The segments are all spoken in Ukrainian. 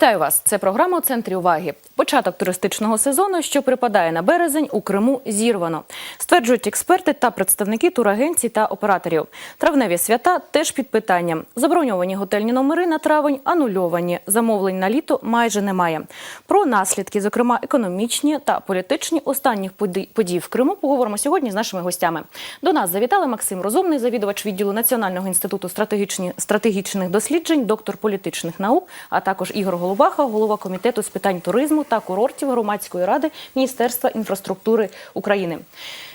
Вітаю вас! Це програма у центрі уваги. Початок туристичного сезону, що припадає на березень, у Криму зірвано. Стверджують експерти та представники турагенцій та операторів. Травневі свята теж під питанням. Заброньовані готельні номери на травень анульовані. Замовлень на літо майже немає. Про наслідки, зокрема економічні та політичні останніх подій- в Криму, поговоримо сьогодні з нашими гостями. До нас завітали Максим Розумний, завідувач відділу Національного інституту стратегічних досліджень, доктор політичних наук, а також Ігор Голубаха, голова комітету з питань туризму та курортів громадської ради Міністерства інфраструктури України.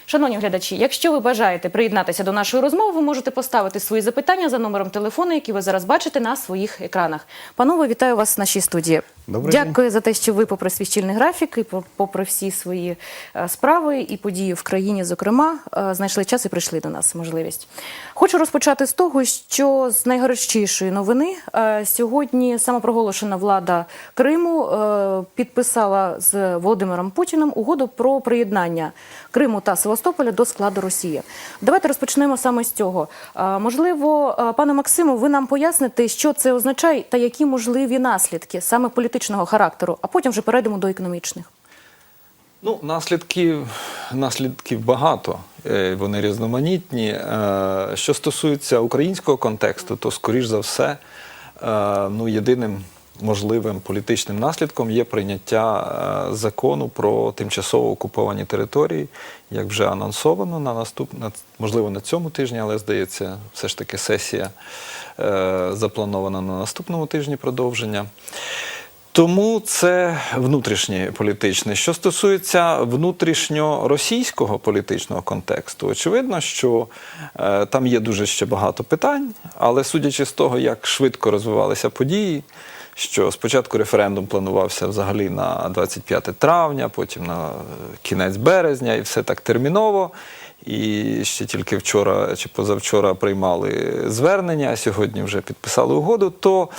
Шановні глядачі, якщо ви бажаєте приєднатися до нашої розмови, ви можете поставити свої запитання за номером телефону, який ви зараз бачите на своїх екранах. Панове, вітаю вас в нашій студії. Добрий Дякую за те, що ви, попри свій щільний графік, і по- попри всі свої е, справи і події в країні, зокрема, е, знайшли час і прийшли до нас можливість. Хочу розпочати з того, що з найгарячішої новини е, сьогодні самопроголошена влада Криму підписала з Володимиром Путіним угоду про приєднання Криму та Севастополя до складу Росії. Давайте розпочнемо саме з цього. Можливо, пане Максиму, ви нам поясните, що це означає та які можливі наслідки саме політичного характеру, а потім вже перейдемо до економічних. Ну, наслідків, наслідків багато, е, вони різноманітні. Е, Що стосується українського контексту, то скоріш за все, е, ну, єдиним можливим політичним наслідком є прийняття е, закону про тимчасово окуповані території, як вже анонсовано на наступ, на, можливо, на цьому тижні, але здається, все ж таки сесія е, запланована на наступному тижні продовження. Тому це внутрішнє політичне. Що стосується внутрішньоросійського політичного контексту, очевидно, що е, там є дуже ще багато питань, але судячи з того, як швидко розвивалися події, що спочатку референдум планувався взагалі на 25 травня, потім на е, кінець березня, і все так терміново. І ще тільки вчора чи позавчора приймали звернення, а сьогодні вже підписали угоду, то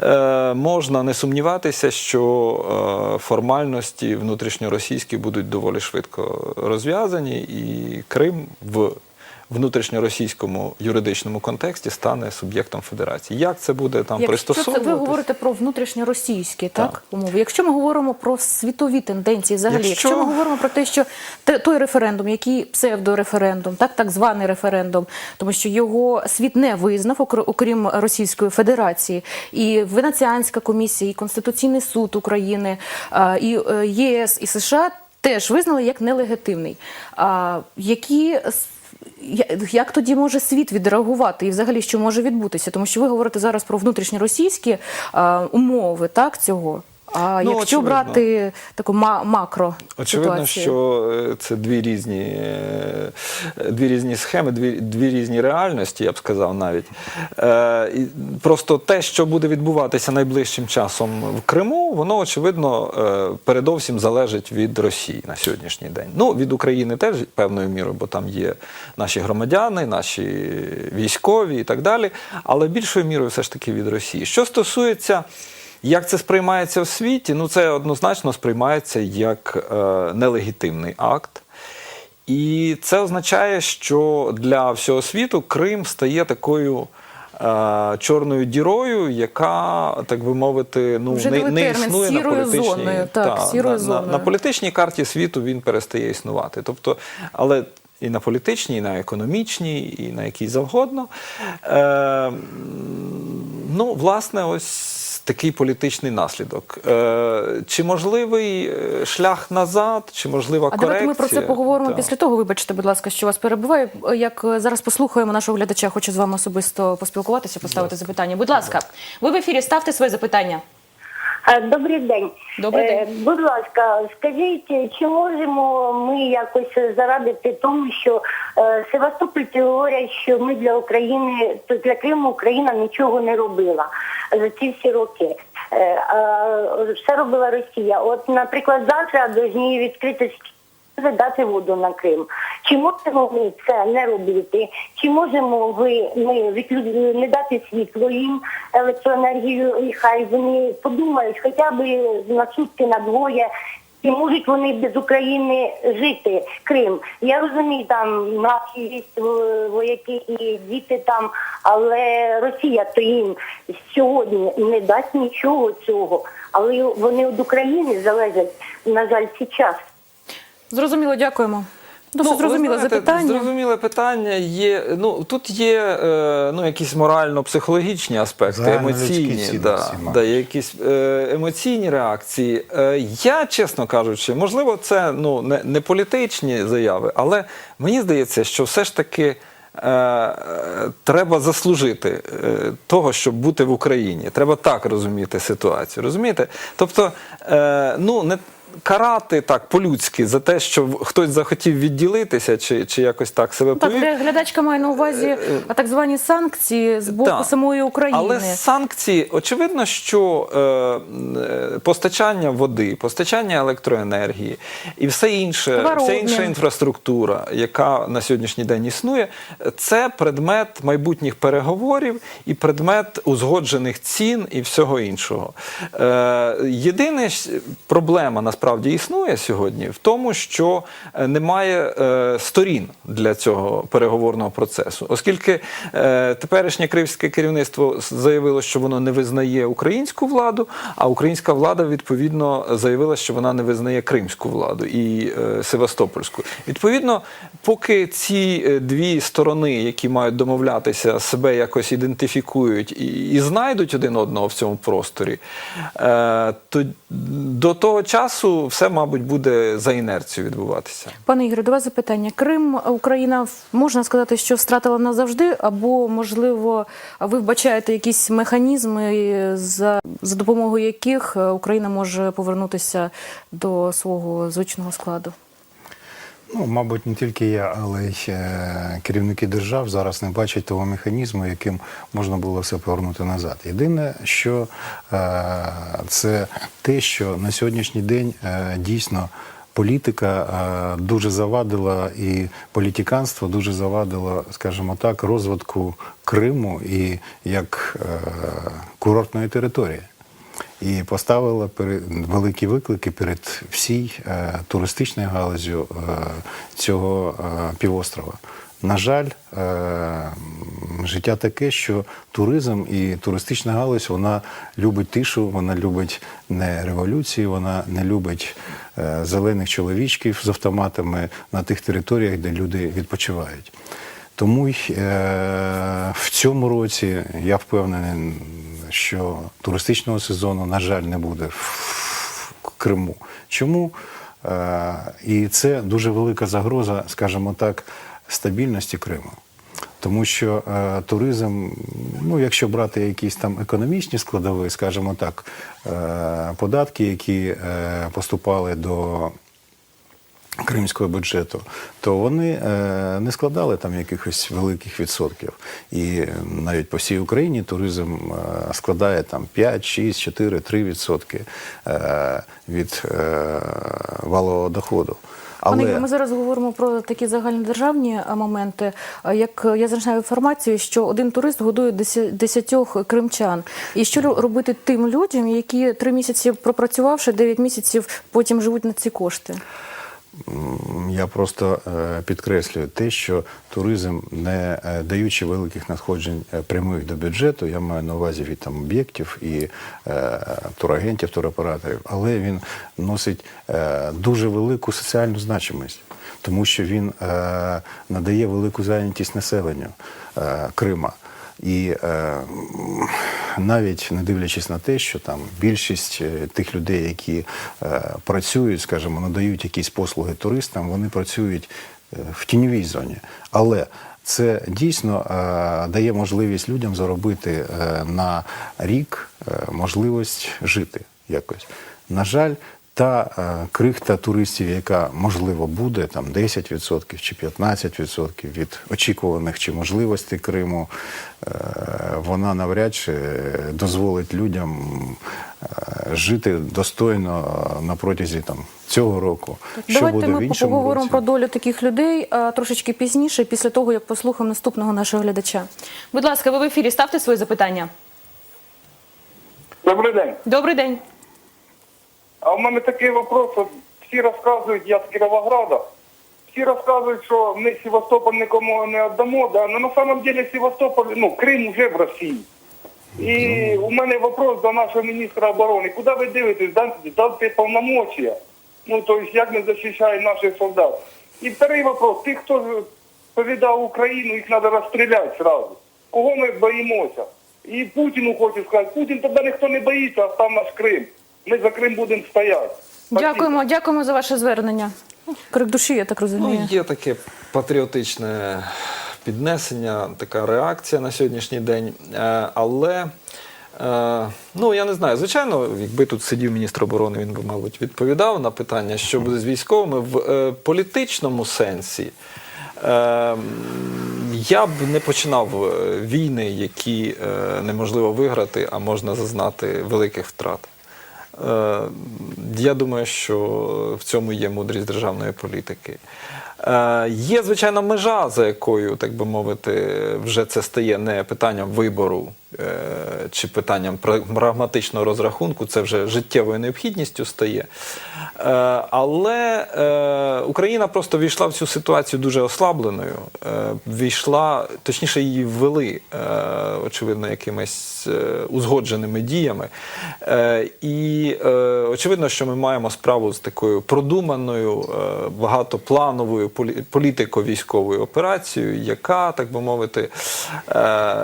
е, можна не сумніватися, що е, формальності внутрішньоросійські будуть доволі швидко розв'язані, і Крим в внутрішньоросійському юридичному контексті стане суб'єктом федерації. Як це буде там це ви говорите про внутрішньоросійські так, Так. умови. Якщо ми говоримо про світові тенденції, взагалі, якщо, Якщо- ми говоримо про те, що той референдум, який псевдореферендум, так так званий референдум, тому що його світ не визнав, окрім Російської Федерації, і Венеціанська комісія, і Конституційний суд України, і е, ЄС і США теж визнали як нелегітимний. А які Як тоді може світ відреагувати і взагалі що може відбутися? Тому що ви говорите зараз про внутрішньоросійські е, умови так цього. А Ну, якщо очевидно. брати таку ма- макро Очевидно, ситуацію? що е, це дві різні, е, дві різні схеми, дві, дві різні реальності, я б сказав навіть. Е, Просто те, що буде відбуватися найближчим часом в Криму, воно очевидно передовсім залежить від Росії на сьогоднішній день. Ну, від України теж певною мірою, бо там є наші громадяни, наші військові і так далі. Але більшою мірою все ж таки від Росії. Що стосується. Як це сприймається в світі? Ну, це однозначно сприймається як е, нелегітимний акт. І це означає, що для всього світу Крим стає такою е, чорною дірою, яка, так би мовити, ну, Вже не, не існує на політичній, зоною, так, та, на, на, на політичній карті світу він перестає існувати. Тобто, але і на політичній, і на економічній, і на якій завгодно. Е, ну, власне, ось такий політичний наслідок. Е, чи можливий е, шлях назад, чи можлива А корекція? давайте ми про це поговоримо Так. після того. Вибачте, будь ласка, що вас перебуває. Як е, зараз послухаємо нашого глядача, хочу з вами особисто поспілкуватися, поставити запитання. Будь ласка, ви в ефірі ставте своє запитання. Добрий день. Добрий Е, день. Будь ласка, скажіть, чи можемо ми якось зарадити тому, що е, Севастопольці говорять, що ми для України, то для Криму Україна нічого не робила за ці всі роки. Е, все робила Росія. От, наприклад, завтра до ній відкрити дати воду на Крим. Чи можемо ми це не робити? Чи можемо ви ми відлю- не дати світло їм електроенергію, і хай вони подумають хоча б на сутки на двоє. Чи можуть вони без України жити Крим? Я розумію, там наші вояки і діти там, але Росія то їм сьогодні не дасть нічого цього. але вони від України залежать, на жаль, зараз. Зрозуміло, дякуємо. Досить ви зрозуміле знаєте, запитання. Зрозуміле питання є. Ну тут є е, ну якісь морально-психологічні аспекти, Загальнолюдські емоційні, да, да, є якісь е, емоційні реакції. Е, я, чесно кажучи, можливо, це ну не, не політичні заяви, але мені здається, що все ж таки. е, е, Треба заслужити е, того, щоб бути в Україні. Треба так розуміти ситуацію. Розумієте? Тобто, е, ну не карати так по-людськи за те, що хтось захотів відділитися, чи, чи якось так себе Ну, Так, глядачка має на увазі так звані санкції з боку Так. самої України. Але санкції, очевидно, що е, е, постачання води, постачання електроенергії і все інше, вся інша інфраструктура, яка на сьогоднішній день існує, це предмет майбутніх переговорів і предмет узгоджених цін і всього іншого. Е, єдине проблема насправді існує сьогодні в тому, що е, немає е, сторін для цього переговорного процесу, оскільки е, теперішнє кримське керівництво заявило, що воно не визнає українську владу, а українська влада відповідно заявила, що вона не визнає кримську владу і е, Севастопольську. Відповідно, поки ці е, дві сторони, які мають домовлятися, себе якось ідентифікують і, і знайдуть один одного в цьому просторі, е, то до того часу все, мабуть, буде за інерцією відбуватися. Пане Ігорю, до вас запитання. Крим Україна можна сказати, що втратила назавжди, або можливо, ви вбачаєте якісь механізми, за, за допомогою яких е, Україна може повернутися до свого звичного складу? Ну, мабуть, не тільки я, але й е, керівники держав зараз не бачать того механізму, яким можна було все повернути назад. Єдине, що е, це те, що на сьогоднішній день е, дійсно політика дуже завадила і політиканство дуже завадило, скажімо так, розвитку Криму і як курортної території. І поставила великі виклики перед всій е, туристичною галузю е, цього е, півострова. На жаль, життя таке, що туризм і туристична галузь вона любить тишу, вона любить не революції, вона не любить зелених чоловічків з автоматами на тих територіях, де люди відпочивають. Тому й е, в цьому році я впевнений, що туристичного сезону, на жаль, не буде в Криму. Чому? Е, і це дуже велика загроза, скажімо так, стабільності Криму. Тому що е, туризм, ну якщо брати якісь там економічні складові, скажімо так, е, податки, які е, поступали до кримського бюджету, то вони е, не складали там якихось великих відсотків. І навіть по всій Україні туризм е, складає там 5, 6, 4, 3 відсотки е, від е, валового доходу. Пане Але ми зараз говоримо про такі загальнодержавні е, моменти. Як я знайшла інформацію, що один турист годує деся- десятьох кримчан. І що робити тим людям, які три місяці пропрацювавши, дев'ять місяців потім живуть на ці кошти? Я просто е, підкреслюю те, що туризм, не е, даючи великих надходжень е, прямих до бюджету, я маю на увазі від там об'єктів і турагентів, туроператорів, але він носить дуже велику соціальну значимість, тому що він надає велику зайнятість населенню Крима. І е, навіть не дивлячись на те, що там більшість е, тих людей, які е, працюють, скажімо, надають якісь послуги туристам, вони працюють е, в тіньовій зоні. Але це дійсно дає можливість людям заробити на рік можливість жити якось. На жаль, та е, крихта туристів, яка можливо буде, там 10% чи 15% від очікуваних чи можливостей Криму, е, вона навряд чи дозволить людям е, жити достойно на протязі там цього року. Що Давайте буде в ми іншому поговоримо році? про долю таких людей трошечки пізніше, після того як послухаємо наступного нашого глядача. Будь ласка, ви в ефірі ставте свої запитання. Добрий день. Добрий день. А у мене такий вопрос. Всі розказують, я з Кіровограда, всі розказують, що ми Севастополь нікому не віддамо, да? але на самом деле Севастополь, ну, Крим вже в Росії. І у мене вопрос до нашого міністра оборони. Куди ви дивитесь? Дайте, повномочия. Ну, тобто, як не захищає наших солдат. І вторий вопрос. Тих, хто повідав Україну, їх треба розстріляти зразу. Кого ми боїмося? І Путіну хочу сказати, Путін тебе ніхто не боїться, а став наш Крим. Ми за Крим будемо стояти. Дякуємо, дякуємо за ваше звернення. Крик душі, я так розумію. Ну, є таке патріотичне піднесення, така реакція на сьогоднішній день. Е, Але е, ну я не знаю, звичайно, якби тут сидів міністр оборони, він би, мабуть, відповідав на питання, що буде з військовими в е, політичному сенсі. Е, Я б не починав війни, які е, неможливо виграти, а можна зазнати великих втрат. Е, Я думаю, що в цьому є мудрість державної політики. Е, Є, звичайно, межа, за якою, так би мовити, вже це стає не питанням вибору чи питанням прагматичного розрахунку, це вже життєвою необхідністю стає. Е, Але е, Україна просто війшла в цю ситуацію дуже ослабленою. Е, Війшла, точніше, її ввели, е, очевидно, якимись е, узгодженими діями. Е, І е, очевидно, що ми маємо справу з такою продуманою, е, багатоплановою політико-військовою операцією, яка, так би мовити, е,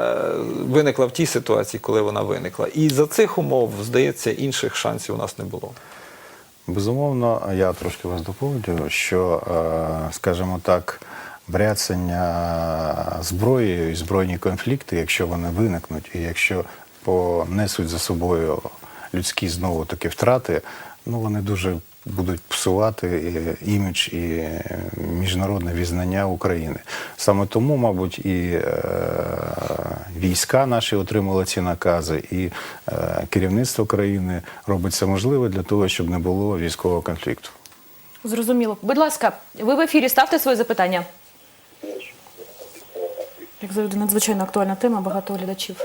виникла в тій ситуації, коли вона виникла. І за цих умов, здається, інших шансів у нас не було. Безумовно, я трошки вас доповню, що, е, скажімо так, бряцання зброєю і збройні конфлікти, якщо вони виникнуть, і якщо понесуть за собою людські знову таки втрати, ну вони дуже будуть псувати і імідж і міжнародне візнання України. Саме тому, мабуть, і е, війська наші отримали ці накази, і е, керівництво країни робить все можливе для того, щоб не було військового конфлікту. Зрозуміло. Будь ласка, ви в ефірі ставте своє запитання. Як завжди, надзвичайно актуальна тема, багато глядачів.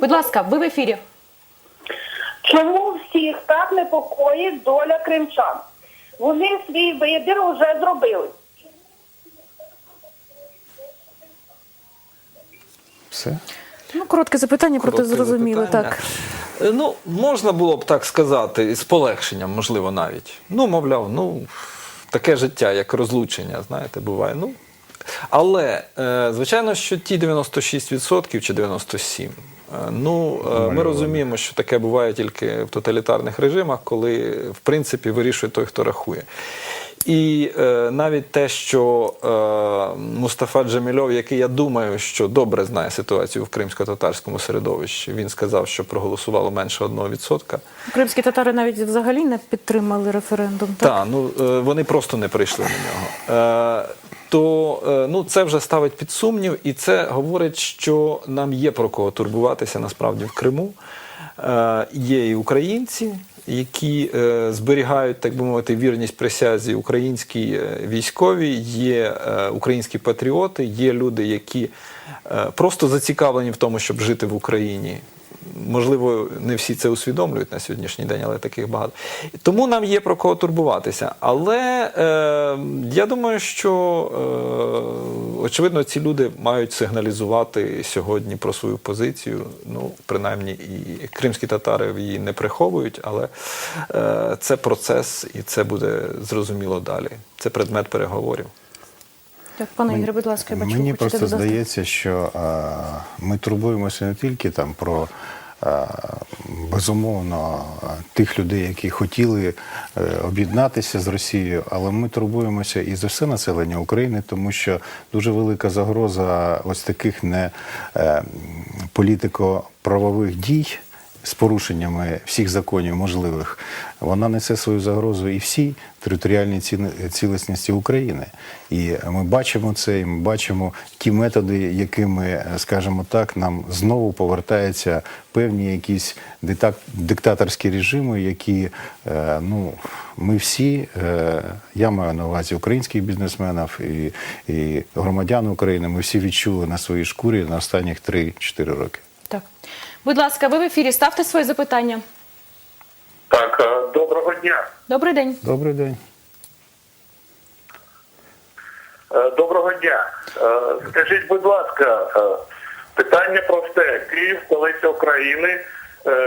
Будь ласка, ви в ефірі. Чому всіх так непокоїть доля кримчан? Вони свій вибір вже зробили. Все. Ну, коротке запитання, проте Коротке зрозуміло. запитання. Так. Е, Ну, можна було б так сказати, з полегшенням, можливо, навіть. Ну, мовляв, ну, таке життя, як розлучення, знаєте, буває. Ну, але, е, звичайно, що ті 96% чи 97%, е, ну, е, ми розуміємо, що таке буває тільки в тоталітарних режимах, коли, в принципі, вирішує той, хто рахує. І е, навіть те, що е, Мустафа Джемільов, який я думаю, що добре знає ситуацію в кримсько-татарському середовищі, він сказав, що проголосувало менше 1%. Кримські татари навіть взагалі не підтримали референдум. Так? Так, ну е, вони просто не прийшли на нього. Е, то е, ну, це вже ставить під сумнів, і це говорить, що нам є про кого турбуватися насправді в Криму. Е, є і українці, які е, зберігають, так би мовити, вірність присязі українській військові, є е, українські патріоти, є люди, які е, просто зацікавлені в тому, щоб жити в Україні. Можливо, не всі це усвідомлюють на сьогоднішній день, але таких багато. Тому нам є про кого турбуватися. Але е, я думаю, що е, очевидно ці люди мають сигналізувати сьогодні про свою позицію. Ну, принаймні, і кримські татари її не приховують, але е, це процес і це буде зрозуміло далі. Це предмет переговорів. Так, пане Ігоре, будь ласка, я бачу, Мені просто додати. здається, що е, ми турбуємося не тільки там про безумовно е, тих людей, які хотіли е, об'єднатися з Росією, але ми турбуємося і за все населення України, тому що дуже велика загроза ось таких не е, політико-правових дій. З порушеннями всіх законів можливих, вона несе свою загрозу і всій територіальній цілісності України. І ми бачимо це, і ми бачимо ті методи, якими, скажімо так, нам знову повертаються певні якісь диктат- диктаторські режими, які е, ну, ми всі, е, я маю на увазі українських бізнесменів і, і громадян України, ми всі відчули на своїй шкурі на останніх 3-4 роки. Так. Будь ласка, ви в ефірі ставте своє запитання. Так, е, доброго дня. Добрий день. Добрий день. Е, Доброго дня. Е, Скажіть, будь ласка, Питання просте. Київ, столиця України,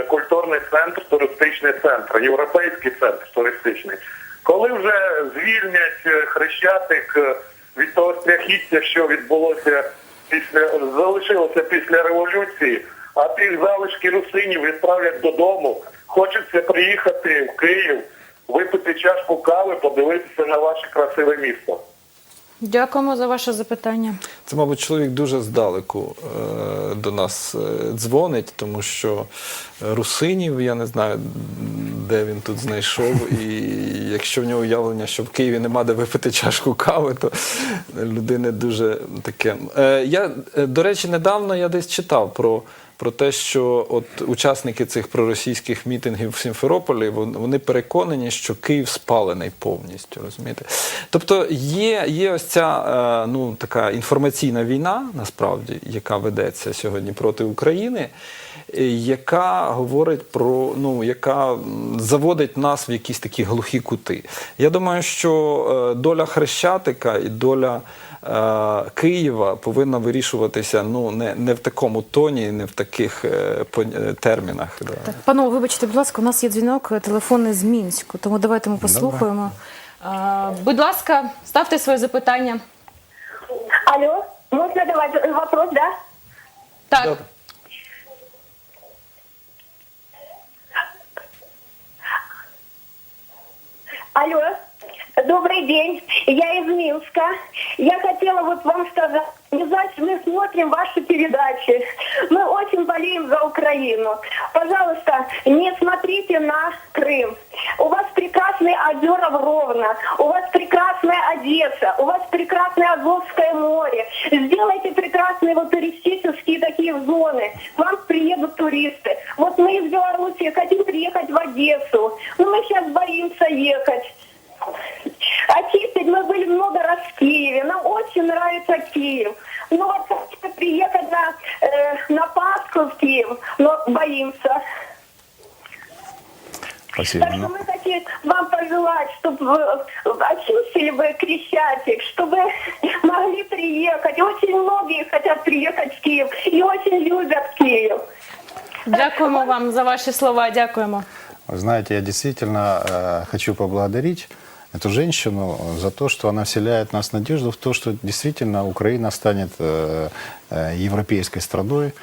культурний центр, туристичний центр, європейський центр туристичний. Коли вже звільнять хрещатик від того страхіття, що відбулося після залишилося після революції, а тих залишки русинів відправлять додому. Хочеться приїхати в Київ, випити чашку кави, подивитися на ваше красиве місто. Дякуємо за ваше запитання. Це, мабуть, чоловік дуже здалеку е, до нас е, дзвонить, тому що русинів, я не знаю, де він тут знайшов. І якщо в нього уявлення, що в Києві нема де випити чашку кави, то людини дуже таке. Е, я, до речі, недавно я десь читав про. Про те, що от учасники цих проросійських мітингів в Сімферополі вони переконані, що Київ спалений повністю. Розумієте? Тобто є, є ось ця е, ну, така інформаційна війна, насправді, яка ведеться сьогодні проти України, е, яка говорить про ну, яка заводить нас в якісь такі глухі кути. Я думаю, що е, доля Хрещатика і доля. Е, Києва повинна вирішуватися ну не, не в такому тоні, не в таких е, е, термінах. Так, панове, вибачте, будь ласка, у нас є дзвінок телефонний з Мінську, тому давайте ми послухаємо. А, будь ласка, ставте своє запитання. Алло, можно давать вопрос, да? Так, Да. Алло, добрый день, я из Минска. Я хотела вот вам сказать, не знаю, мы смотрим ваши передачи, мы очень болеем за Украину. Пожалуйста, не смотрите на Крым. У вас прекрасный озера Ровно, у вас прекрасная Одесса, у вас прекрасное Азовское море. Сделайте прекрасные вот туристические такие зоны. К вам приедут туристы. Вот мы из Беларуси хотим приехать в Одессу, но мы сейчас боимся ехать. Очистить мы были много раз в Киеве. Нам очень нравится Киев. Ну вот хотим приехать на, э, на Пасху в Киев, но боимся. Спасибо. Так что Ну, мы хотим вам пожелать, чтобы вы очистили бы Крещатик, чтобы могли приехать. Очень многие хотят приехать в Киев и очень любят Киев. дякуємо вам за ваші слова. Дякуємо. Вы знаете, я действительно э, хочу поблагодарить эту женщину за то, что она вселяет нас надежду в то, что действительно Украина станет э, э, европейской страной.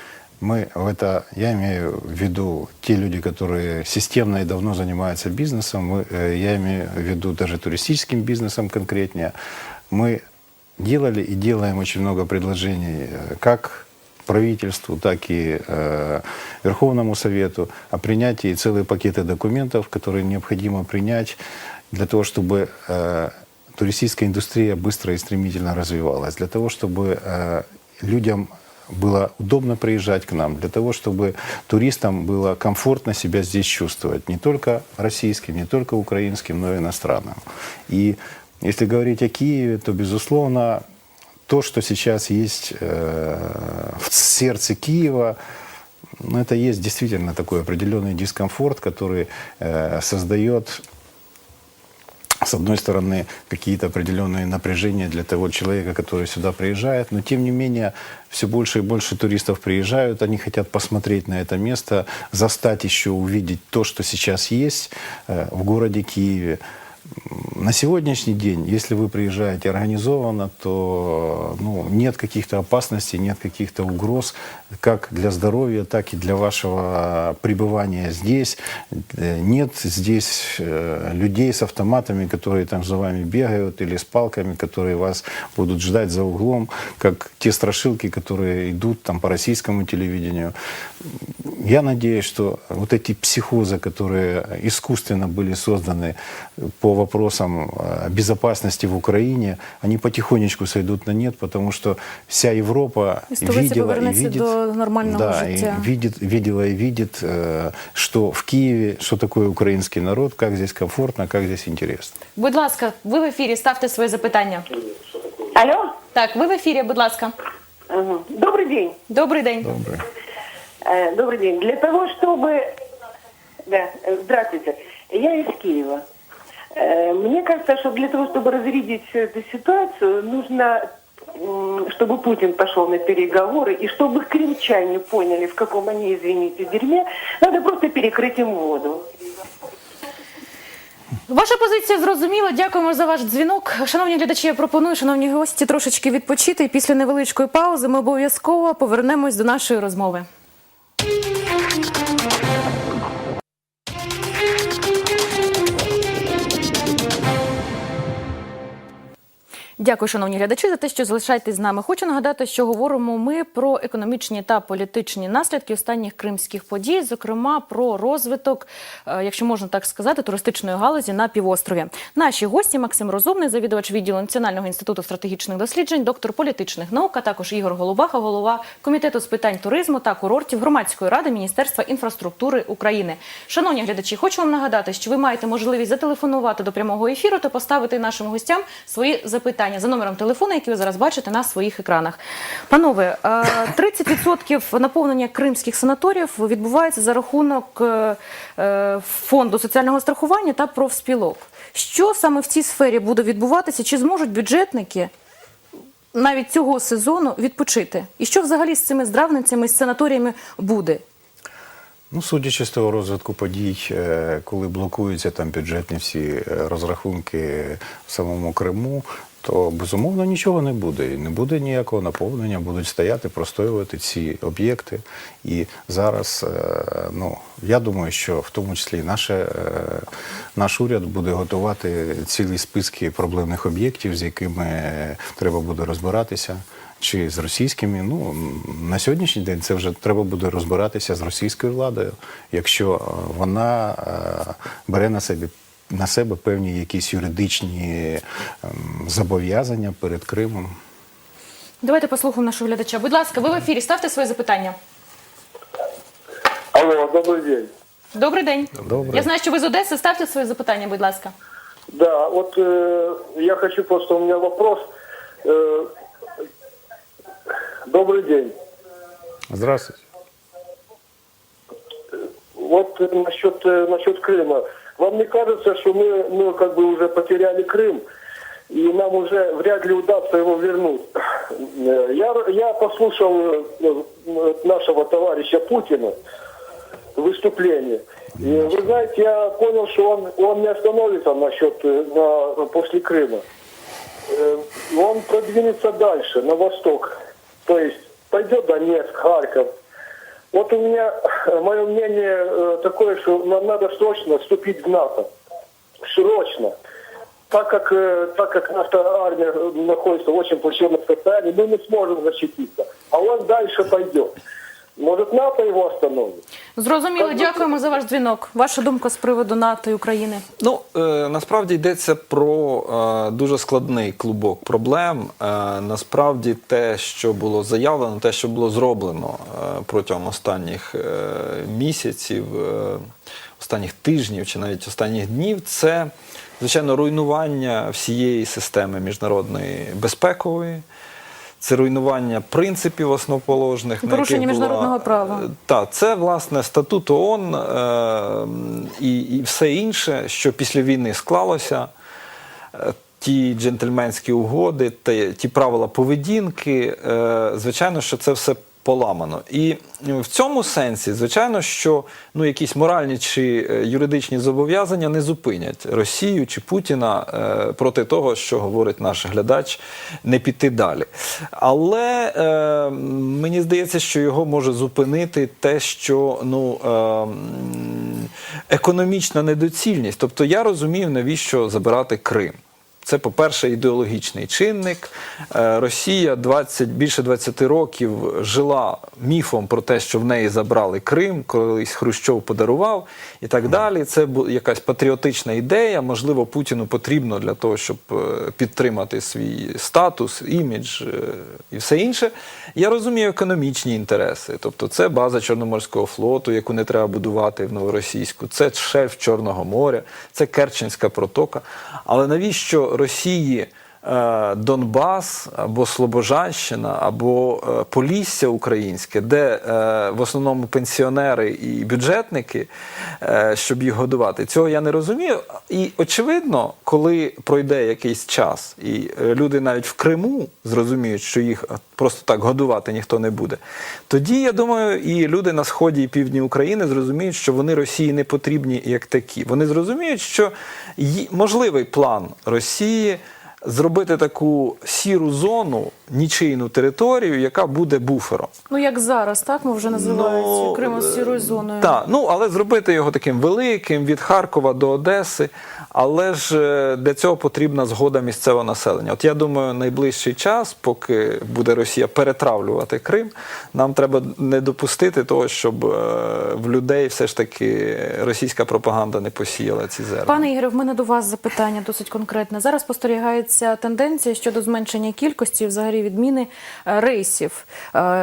Мы в это, я имею в виду те люди, которые системно и давно занимаются бизнесом, мы, э, я имею в виду даже туристическим бизнесом конкретнее. Мы делали и делаем очень много предложений, как правительству, так и э, Верховному Совету о принятии целые пакеты документов, которые необходимо принять для того, чтобы э, туристическая индустрия быстро и стремительно развивалась, для того, чтобы э, людям было удобно приезжать к нам, для того, чтобы туристам было комфортно себя здесь чувствовать, не только российским, не только украинским, но и иностранным. И если говорить о Киеве, то, безусловно, то, что сейчас есть э, в сердце Киева, ну, это есть действительно такой определенный дискомфорт, который э, создает, с одной стороны, какие-то определенные напряжения для того человека, который сюда приезжает, но тем не менее все больше и больше туристов приезжают, они хотят посмотреть на это место, застать еще увидеть то, что сейчас есть э, в городе Киеве. На сегодняшний день, если вы приезжаете организованно, то ну, нет каких-то опасностей, нет каких-то угроз как для здоровья, так и для вашего пребывания здесь. Э, Нет здесь э, людей с автоматами, которые там за вами бегают, или с палками, которые вас будут ждать за углом, как те страшилки, которые идут там по российскому телевидению. Я надеюсь, что вот эти психозы, которые искусственно были созданы по вопросам э, безопасности в Украине, они потихонечку сойдут на нет, потому что вся Европа И столица видела и повернется видит, до нормального да, и життя. видит, видела и видит, э, что в Киеве, что такое украинский народ, как здесь комфортно, как здесь интересно. Будь ласка, ви в ефірі, ставте своє запитання. Алло, Так, ви в ефірі, будь ласка. Ага. добрый день. Добрий день. Добрый. Э, Добрый день. Для того, чтобы... Да, э, здравствуйте. Я из Киева. Э, Мне кажется, что для того, чтобы разрядить всю эту ситуацию, нужно м, чтобы Путин пошел на переговоры, и чтобы крымчане поняли, в каком они, извините, дерьме, надо просто перекрыть им воду. Ваша позиція зрозуміла. Дякуємо за ваш дзвінок. Шановні глядачі, я пропоную, шановні гості, трошечки відпочити. І після невеличкої паузи ми обов'язково повернемось до нашої розмови. Дякую, шановні глядачі, за те, що залишаєтесь з нами. Хочу нагадати, що говоримо ми про економічні та політичні наслідки останніх кримських подій, зокрема про розвиток, е, якщо можна так сказати, туристичної галузі на півострові. Наші гості Максим Розумний, завідувач відділу Національного інституту стратегічних досліджень, доктор політичних наук, а також Ігор Голубаха, голова комітету з питань туризму та курортів громадської ради Міністерства інфраструктури України. Шановні глядачі, хочу вам нагадати, що ви маєте можливість зателефонувати до прямого ефіру та поставити нашим гостям свої запитання за номером телефону, який ви зараз бачите на своїх екранах. Панове, е, 30% наповнення кримських санаторіїв відбувається за рахунок е, е, фонду соціального страхування та профспілок. Що саме в цій сфері буде відбуватися? Чи зможуть бюджетники навіть цього сезону відпочити? І що взагалі з цими здравницями, з санаторіями буде? Ну, судячи з того розвитку подій, е, коли блокуються там бюджетні всі е, розрахунки в самому Криму, то безумовно нічого не буде. І не буде ніякого наповнення, будуть стояти, простоювати ці об'єкти. І зараз, е, ну я думаю, що в тому числі наше, е, наш уряд буде готувати цілі списки проблемних об'єктів, з якими е, треба буде розбиратися. Чи з російськими, ну на сьогоднішній день це вже треба буде розбиратися з російською владою, якщо вона бере на себе на себе певні якісь юридичні ем, зобов'язання перед Кримом. Давайте послухаємо нашого глядача. Будь ласка, ви в ефірі ставте своє запитання. Алло, добрый день. Добрий день. Добре. Я знаю, що ви з Одеси. Ставте своє запитання, будь ласка. Да, вот э, я хочу просто, у меня вопрос. Э, добрый день. Здравствуйте. Вот э, насчет, э, насчет Крыма. Вам не кажется, что мы, ну, как бы уже потеряли Крым, и нам уже вряд ли удастся его вернуть? Э, Я, я послушал э, нашего товарища Путина выступление. И вы знаете, я понял, что он, он не остановится насчет э, на, после Крыма. Он продвинется дальше, на восток. То есть пойдет Донецк, Харьков. Вот у меня мое мнение э, такое, что нам надо срочно вступить в НАТО. Срочно. Так как, э, так как наша армия э, находится в очень плачевном состоянии, мы не сможем защититься. А он дальше пойдет. Может, НАТО его остановит? Зрозуміло, дякуємо за ваш дзвінок. Ваша думка з приводу НАТО і України. Ну е, насправді йдеться про е, дуже складний клубок проблем. Е, насправді, те, що було заявлено, те, що було зроблено е, протягом останніх е, місяців, е, останніх тижнів чи навіть останніх днів, це звичайно руйнування всієї системи міжнародної безпекової. Це руйнування принципів основоположних, Порушення міжнародного права. так, це власне статут ООН е, і, і все інше, що після війни склалося. Е, Ті джентльменські угоди, ті, ті правила поведінки, е, звичайно, що це все поламано. І в цьому сенсі, звичайно, що ну, якісь моральні чи е, юридичні зобов'язання не зупинять Росію чи Путіна е, проти того, що говорить наш глядач, не піти далі. Але е, мені здається, що його може зупинити те, що ну, е, економічна недоцільність. Тобто я розумію, навіщо забирати Крим. Це, по-перше, ідеологічний чинник. Е, Росія 20, більше 20 років жила міфом про те, що в неї забрали Крим, колись Хрущов подарував і так далі. Це якась патріотична ідея. Можливо, Путіну потрібно для того, щоб е, підтримати свій статус, імідж е, і все інше. Я розумію економічні інтереси. Тобто, це база Чорноморського флоту, яку не треба будувати в Новоросійську, це шельф Чорного моря, це Керченська протока. Але навіщо Росії Донбас або Слобожанщина, або е, Полісся українське, де е, в основному пенсіонери і бюджетники, е, щоб їх годувати. Цього я не розумію. І очевидно, коли пройде якийсь час, і е, люди навіть в Криму зрозуміють, що їх просто так годувати ніхто не буде, тоді я думаю, і люди на сході і півдні України зрозуміють, що вони Росії не потрібні як такі. Вони зрозуміють, що можливий план Росії зробити таку сіру зону, нічийну територію, яка буде буфером. Ну як зараз, так ми вже називають Ну, Крим сірою зоною. Так, ну але зробити його таким великим від Харкова до Одеси. Але ж е, для цього потрібна згода місцевого населення. От я думаю, найближчий час, поки буде Росія перетравлювати Крим, нам треба не допустити того, щоб е, в людей все ж таки російська пропаганда не посіяла ці зерна. Пане Ігоре, в мене до вас запитання досить конкретне. Зараз спостерігається тенденція щодо зменшення кількості, взагалі відміни е, рейсів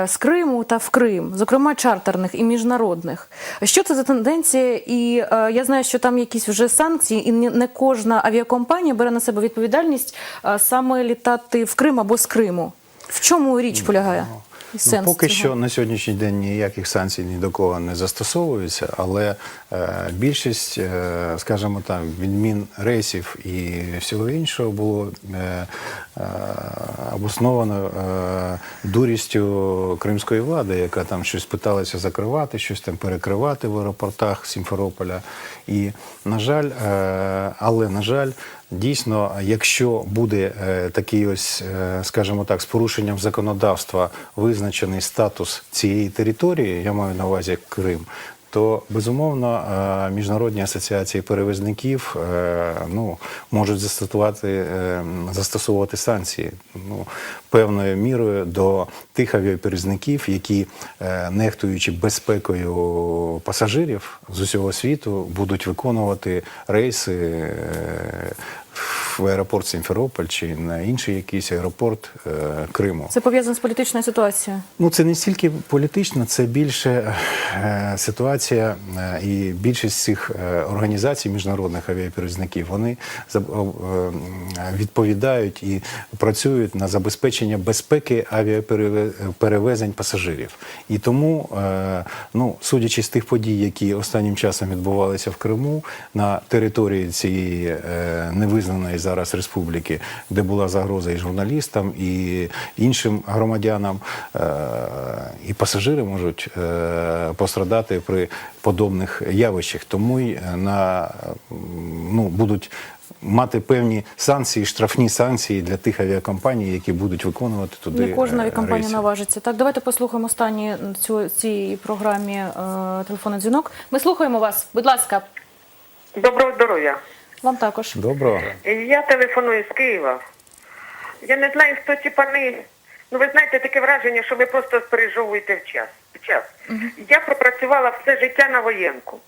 з Криму та в Крим, зокрема чартерних і міжнародних. Що це за тенденція? І я знаю, що там якісь вже санкції, і не не кожна авіакомпанія бере на себе відповідальність е, саме літати в Крим або з Криму. В чому річ полягає? І Ну, поки цього? що на сьогоднішній день ніяких санкцій ні до кого не застосовується, але е, більшість, е, скажімо так, відмін рейсів і всього іншого було е, е, обосновано е, дурістю кримської влади, яка там щось питалася закривати, щось там перекривати в аеропортах Сімферополя. І, на жаль, е, але на жаль, Дійсно, якщо буде е, такий ось, е, скажімо так, з порушенням законодавства визначений статус цієї території, я маю на увазі Крим, то безумовно е, міжнародні асоціації перевізників е, ну, можуть застосувати, е, застосовувати санкції ну, певною мірою до тих авіаперевізників, які, нехтуючи безпекою пасажирів з усього світу, будуть виконувати рейси. В аеропорт Сімферополь чи на інший якийсь аеропорт е, Криму. Це пов'язано з політичною ситуацією. Ну, це не стільки політично, це більше е, ситуація, е, і більшість цих е, організацій міжнародних авіаперевізників вони е, відповідають і працюють на забезпечення безпеки авіаперевезень пасажирів. І тому, е, ну, судячи з тих подій, які останнім часом відбувалися в Криму на території цієї е, невизнаної зараз республіки, де була загроза і журналістам, і іншим громадянам, е, і пасажири можуть е, пострадати при подобних явищах. Тому й на ну будуть. Мати певні санкції, штрафні санкції для тих авіакомпаній, які будуть виконувати туди. Не кожна е, авіакомпанія рейси. наважиться. Так, давайте послухаємо останній цю цій програмі е, телефонний дзвінок. Ми слухаємо вас. Будь ласка, Доброго здоров'я. Вам також. Доброго. Я телефоную з Києва. Я не знаю, хто ці пани. Ну, ви знаєте, таке враження, що ви просто пережовуєте в час. В час. Я пропрацювала все життя на воєнку.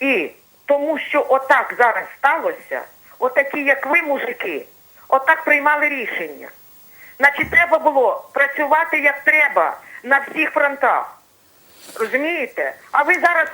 І тому, що отак зараз сталося, отакі, як ви, мужики, отак приймали рішення. Значить, треба було працювати як треба на всіх фронтах. Розумієте? А ви зараз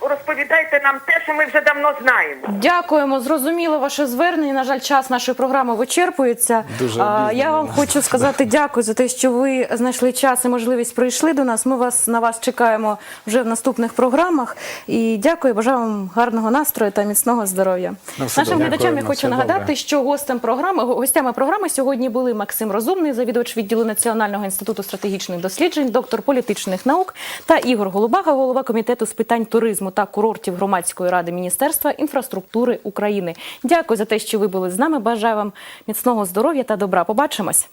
розповідаєте нам те, що ми вже давно знаємо. Дякуємо, зрозуміло ваше звернення. На жаль, час нашої програми вичерпується. Дуже А, я вам хочу сказати дякую за те, що ви знайшли час і можливість прийшли до нас. Ми вас на вас чекаємо вже в наступних програмах. І дякую, бажаю вам гарного настрою та міцного здоров'я. На Нашим глядачам я на хочу нагадати, добре. що гостем програми гостями програми сьогодні були Максим Розумний, завідувач відділу Національного інституту стратегічних досліджень, доктор політичних наук Ткачук та Ігор Голубага, голова комітету з питань туризму та курортів громадської ради Міністерства інфраструктури України. Дякую за те, що ви були з нами. Бажаю вам міцного здоров'я та добра. Побачимось.